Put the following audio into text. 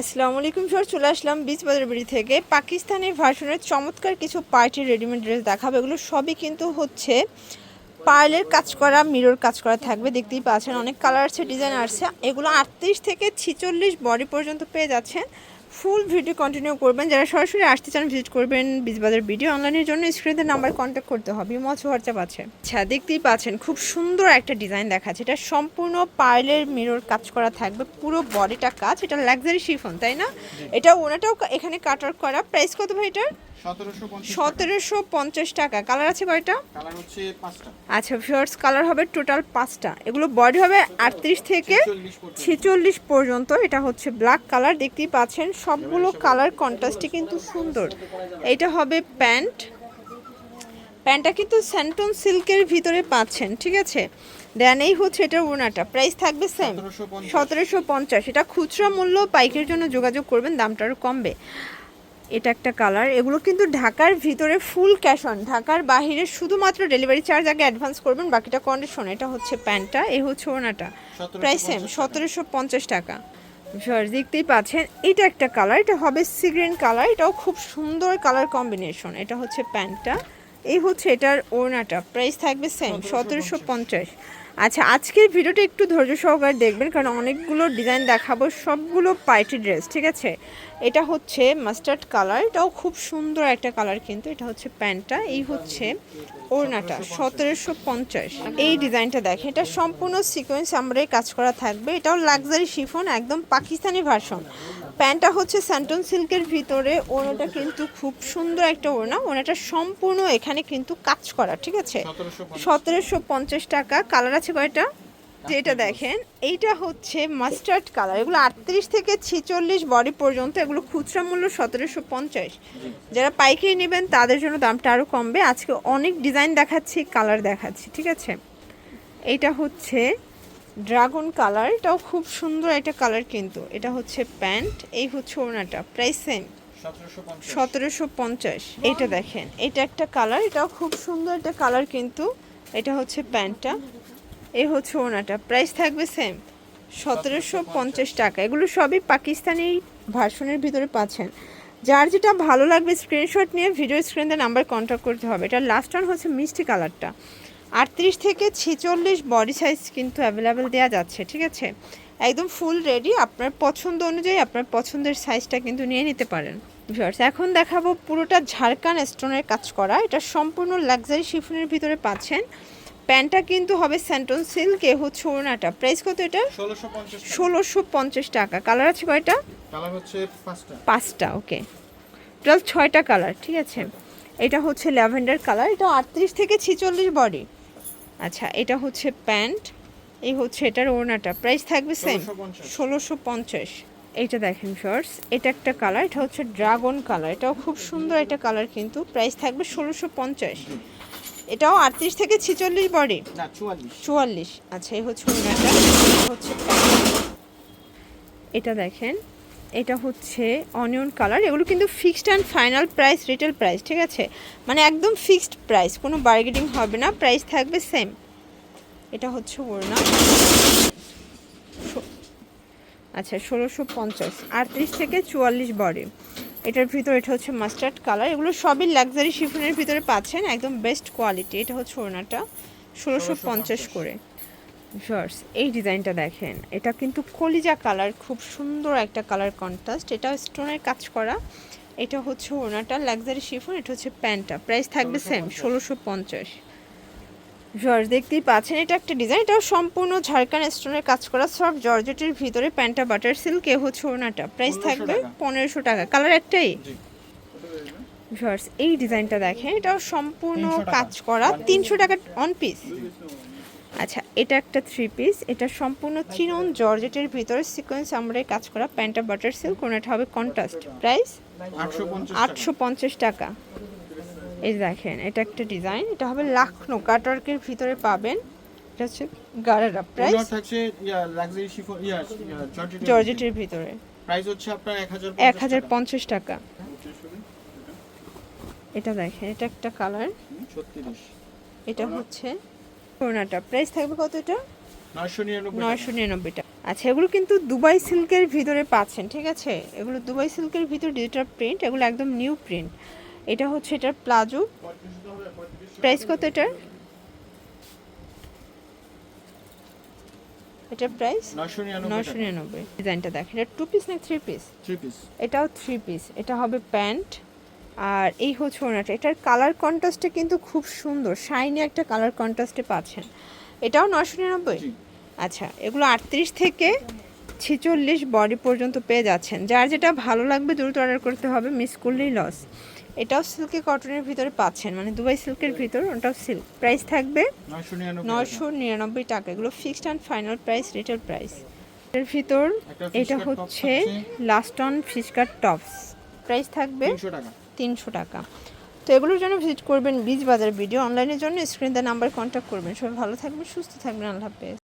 আসসালামু আলাইকুম স্যার চলে আসলাম বিচ বাজারবাড়ি থেকে। পাকিস্তানের ভার্সনের চমৎকার কিছু পার্টি রেডিমেড ড্রেস দেখাবো। এগুলো সবই কিন্তু হচ্ছে পার্লের কাজ করা মিরর কাজ করা থাকবে। দেখতেই পাচ্ছেন, অনেক কালার আছে ডিজাইন আসছে এগুলো আটত্রিশ থেকে ছিচল্লিশ বডি পর্যন্ত পেয়ে যাচ্ছেন। ফুল ভিডিও কন্টিনিউ করবেন। যারা সরাসরি আসতে চান ভিজিট করবেন বিজবাজার ভিডিও অনলাইনের জন্য। স্ক্রিনের নাম্বার কন্ট্যাক্ট করতে হবে। মচ হোয়াটসঅ্যাপ আছে। আচ্ছা দেখতেই পাচ্ছেন খুব সুন্দর একটা ডিজাইন দেখাচ্ছে। এটা সম্পূর্ণ পার্লের মিরর কাজ করা থাকবে। পুরো বডিটা কাজ। এটা লাক্সারি শিফন তাই না? এটা ওনাটাও এখানে কাটার করা। প্রাইস কত ভাই এটার? সতেরোশো পঞ্চাশ টাকা। কালার আছে কয়টা আচ্ছা ফিয়ার্স কালার হবে টোটাল পাঁচটা। এগুলো বডি হবে আটত্রিশ থেকে ছেচল্লিশ পর্যন্ত। এটা হচ্ছে ব্ল্যাক কালার দেখতেই পাচ্ছেন সবগুলো কালার কন্ট্রাস্টই কিন্তু সুন্দর। এটা হবে প্যান্ট। প্যান্টটা কিন্তু স্যান্টন সিল্কের ভিতরে পাচ্ছেন ঠিক আছে? দেন এই হচ্ছে এটার ওনাটা প্রাইস থাকবে সেম সতেরোশো পঞ্চাশ। এটা খুচরা মূল্য পাইকের জন্য যোগাযোগ করবেন দামটা আরও কমবে। এটা একটা কালার। এগুলো কিন্তু ঢাকার ভিতরে ফুল ক্যাশ অন ঢাকার বাহিরে শুধুমাত্র ডেলিভারি চার্জ আগে অ্যাডভান্স করবেন বাকিটা কন্ডিশন এটা হচ্ছে প্যান্টটা এ হচ্ছে ওনাটা প্রাইস সেম সতেরোশো পঞ্চাশ টাকা। ভিউয়ার্স দেখতেই পাচ্ছেন এটা একটা কালার এটা হবে সিগ্রিন কালার এটাও খুব সুন্দর কালার কম্বিনেশন এটা হচ্ছে প্যান্টটা এই হচ্ছে এটার ওড়নাটা। প্রাইস থাকবে সেম সতেরোশো পঞ্চাশ। আচ্ছা আজকের ভিডিওটা একটু ধৈর্য সহকারে দেখবেন কারণ অনেকগুলো ডিজাইন দেখাবো সবগুলো পার্টি ড্রেস ঠিক আছে? এটা হচ্ছে মাস্টার্ড কালার এটাও খুব সুন্দর একটা কালার কিন্তু এটা হচ্ছে প্যান্টটা এই হচ্ছে ওড়নাটা সতেরোশো পঞ্চাশ। এই ডিজাইনটা দেখেন এটা সম্পূর্ণ সিকোয়েন্স আমরাই কাজ করা থাকবে এটাও লাক্সারি শিফন একদম পাকিস্তানি ভার্সন। প্যান্টটা হচ্ছে স্যান্টন সিল্কের ভিতরে ওড়নাটা কিন্তু খুব সুন্দর একটা ওড়না ওড়নাটা সম্পূর্ণ এখানে কিন্তু কাজ করা ঠিক আছে? সতেরোশো সতেরোশো পঞ্চাশ টাকা কালার আছে কয়টা যেটা দেখেন এইটা হচ্ছে মাস্টার্ড কালার এগুলো আটত্রিশ থেকে ছিচল্লিশ বডি পর্যন্ত এগুলো খুচরা মূল্য সতেরোশো পঞ্চাশ। যারা পাইকারি নেবেন তাদের জন্য দামটা আরও কমবে। আজকে অনেক ডিজাইন দেখাচ্ছি কালার দেখাচ্ছি ঠিক আছে? এইটা হচ্ছে ড্রাগন কালার এটাও খুব সুন্দর একটা কালার কিন্তু। এটা হচ্ছে প্যান্ট এই হচ্ছে ওড়নাটা। প্রাইস সেম সতেরোশো পঞ্চাশ। সতেরোশো পঞ্চাশ। এটা দেখেন এটা একটা কালার এটাও খুব সুন্দর একটা কালার কিন্তু। এটা হচ্ছে প্যান্টটা এই হচ্ছে ওনাটা। প্রাইস থাকবে সেম সতেরোশো পঞ্চাশ টাকা। এগুলো সবই পাকিস্তানি ভার্সনের ভিতরে পাচ্ছেন। যার যেটা ভালো লাগবে স্ক্রিনশট নিয়ে ভিডিও স্ক্রিনে নাম্বার কন্ট্যাক্ট করতে হবে। এটা লাস্ট ওয়ান হচ্ছে মিষ্টি কালারটা। আটত্রিশ থেকে ছেচল্লিশ বডি সাইজ কিন্তু অ্যাভেলেবেল দেওয়া যাচ্ছে, ঠিক আছে? একদম ফুল রেডি আপনার পছন্দ অনুযায়ী আপনার পছন্দের সাইজটা কিন্তু নিয়ে নিতে পারেন ভিউয়ার্স এখন দেখাবো পুরোটা ঝাড়খান স্টোনের কাজ করা। এটা সম্পূর্ণ লাক্সারি শিফনের ভিতরে পাচ্ছেন। প্যান্টটা কিন্তু হবে স্যান্টন সিল্ক এ হচ্ছে ওড়নাটা। প্রাইস কত এটা? ষোলোশো পঞ্চাশ টাকা। কালার আছে কয়টা? কালার হচ্ছে পাঁচটা। ওকে। টোটাল ছয়টা কালার ঠিক আছে। এটা হচ্ছে ল্যাভেন্ডার কালার এটা আটত্রিশ থেকে ছিচল্লিশ বডি। আচ্ছা এটা হচ্ছে প্যান্ট এই হচ্ছে এটার ওড়নাটা। প্রাইস থাকবে সেম 1650 ষোলোশো পঞ্চাশ। এইটা দেখেন শর্টস এটা একটা কালার এটা হচ্ছে ড্রাগন কালার। এটাও খুব সুন্দর একটা কালার কিন্তু প্রাইস থাকবে ষোলোশো পঞ্চাশ। এটাও আটত্রিশ থেকে ছিচল্লিশ বডি? চুয়াল্লিশ। আচ্ছা এই হচ্ছে ওড়নাটা এটা হচ্ছে এটা দেখেন। এটা হচ্ছে অনিয়ন কালার এগুলো কিন্তু fixed and final price retail price ঠিক আছে? মানে একদম ফিক্সড প্রাইস কোনো বার্গেটিং হবে না প্রাইস থাকবে সেম এটা হচ্ছে ওড়না। আচ্ছা ষোলোশো পঞ্চাশ আটত্রিশ থেকে চুয়াল্লিশ বডি। এটার ভিতর এটা হচ্ছে মাস্টার্ড কালার এগুলো সবই লাক্সারি শিফনের ভিতরে পাচ্ছেন একদম বেস্ট কোয়ালিটি এটা হচ্ছে ওড়নাটা ষোলোশো পঞ্চাশ করে। শর্টস এই ডিজাইনটা দেখেন এটা কিন্তু কলিজা কালার খুব সুন্দর একটা কালার কন্ট্রাস্ট এটা স্টোনের কাজ করা। এটা হচ্ছে ওনাটা লাক্সারি শিফন এটা হচ্ছে প্যান্টটা। প্রাইস থাকবে সেম ষোলোশো পঞ্চাশ। জর্জ দেখতেই পাচ্ছেন এটা একটা ডিজাইন এটাও সম্পূর্ণ ঝাড়খান্ড স্টোনের কাজ করা সব জর্জেটের ভিতরে প্যান্টটা বাটার সিল্ক এ হচ্ছে ওনাটা প্রাইস থাকবে পনেরোশো টাকা। কালার একটাই? জি। ভিউয়ার্স এই ডিজাইনটা দেখেন এটাও সম্পূর্ণ কাজ করা তিনশো টাকা অন পিস আচ্ছা এটা একটা থ্রি পিস এটা সম্পূর্ণ চিনন জর্জেটের ভিতরে সিকোয়েন্স আমরা কাজ করা প্যান্টা বাটার সিল্ক কোনটা হবে কন্ট্রাস্ট প্রাইস আটশো পঞ্চাশ টাকা। এই দেখেন এটা একটা ডিজাইন এটা হবে লাখনো কাটওয়ার্কের ভিতরে পাবেন। এটা হচ্ছে গারারা প্রাইস থাকছে ইয়া লাক্সারি শিফন ইয়া জর্জেট জর্জেটের ভিতরে। প্রাইস হচ্ছে আপনার এক হাজার এক হাজার পঞ্চাশ টাকা। এটা দেখেন এটা একটা কালার ছত্রিশ। এটা হচ্ছে করোনাটা প্রাইস থাকবে কত এটা? নয়শো নিরানব্বই নয়শো নিরানব্বই টাকা আচ্ছা এগুলো কিন্তু দুবাই সিল্কের ভিতরে পাচ্ছেন ঠিক আছে? এগুলো দুবাই সিল্কের ভিতরে ডিজিটাল প্রিন্ট এগুলো একদম নিউ প্রিন্ট এটা হচ্ছে এটার প্লাজো। প্রাইস কত এটার? এটার প্রাইস? নয়শো নিরানব্বই ডিজাইনটা দেখেন এটা টু পিস না থ্রি পিস থ্রি পিস এটাও থ্রি পিস এটা হবে প্যান্ট। আর এই হচ্ছে ওনাটা এটার কালার কন্ট্রাস্টে কিন্তু খুব সুন্দর শাইনি একটা কালার কন্ট্রাস্টে পাচ্ছেন। এটাও নশো নিরানব্বই? আচ্ছা এগুলো আটত্রিশ থেকে ছিচল্লিশ বডি পর্যন্ত পেয়ে যাচ্ছেন। যার যেটা ভালো লাগবে দ্রুত অর্ডার করতে হবে মিস করলেই লস এটাও সিল্কি কটনের ভিতরে পাচ্ছেন মানে দুবাই সিল্কের ভিতর ওটাও সিল্ক। প্রাইস থাকবে নশো নিরানব্বই টাকা। এগুলো fixed and final price retail price এর ভিতর এটা হচ্ছে। লাস্ট অন ফিশকার টপস প্রাইস থাকবে তিনশো টাকা। তো এগুলোর জন্য ভিজিট করবেন বীজ বাজার ভিডিও অনলাইনের জন্য স্ক্রিন দ্য নাম্বার কন্ট্যাক্ট করবেন। সবাই ভালো থাকবেন সুস্থ থাকবেন। আল্লাহ হাফেজ।